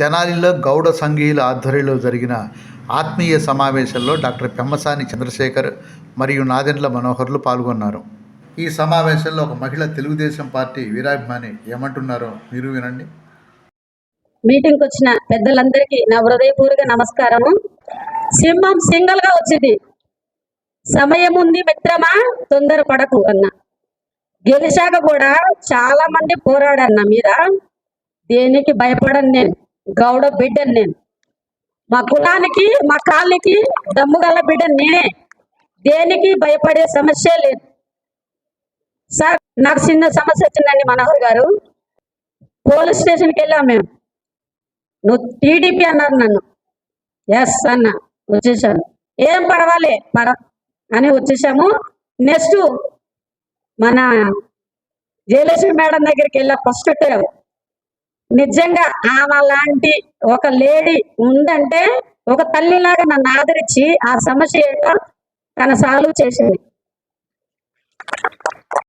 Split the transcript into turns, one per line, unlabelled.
తెనాలిలో గౌడ సంఘీయుల ఆధ్వర్యంలో జరిగిన ఆత్మీయ సమావేశంలో డాక్టర్ పెమ్మసాని చంద్రశేఖర్ మరియు నాదెండ్ల మనోహర్లు పాల్గొన్నారు. ఈ సమావేశంలో ఒక మహిళ తెలుగుదేశం పార్టీ వీరాభిమాని ఏమంటున్నారో మీరు వినండి.
మీటింగ్ వచ్చిన పెద్దలందరికీ నా హృదయపూర్వక నమస్కారము. సింహం సింగల్గా వచ్చింది. సమయం ఉంది మిత్రమా? తొందర పడకు అన్న. గెలిచాక కూడా చాలా మంది పోరాడన్న మీద. దేనికి భయపడను నేను. గౌడ బిడ్డను నేను. మా కులానికి మా కాళ్ళకి దమ్ముగల బిడ్డని నేనే. దేనికి భయపడే సమస్య లేదు. సార్ నాకు చిన్న సమస్య వచ్చిందండి మనోహర్ గారు. పోలీస్ స్టేషన్కి వెళ్ళాం మేము. నువ్వు టీడీపీ అన్నారు నన్ను. ఎస్ అన్న. వచ్చేసాను. ఏం పర్వాలే పర అని వచ్చేసాము. నెక్స్ట్ మన జయలక్ష్మి మేడం దగ్గరికి వెళ్ళా ఫస్ట్ టైం నిజంగా ఆమె లాంటి ఒక లేడీ ఉందంటే ఒక తల్లిలాగా నన్ను ఆదరించి ఆ సమస్య తన సాల్వ్ చేసింది.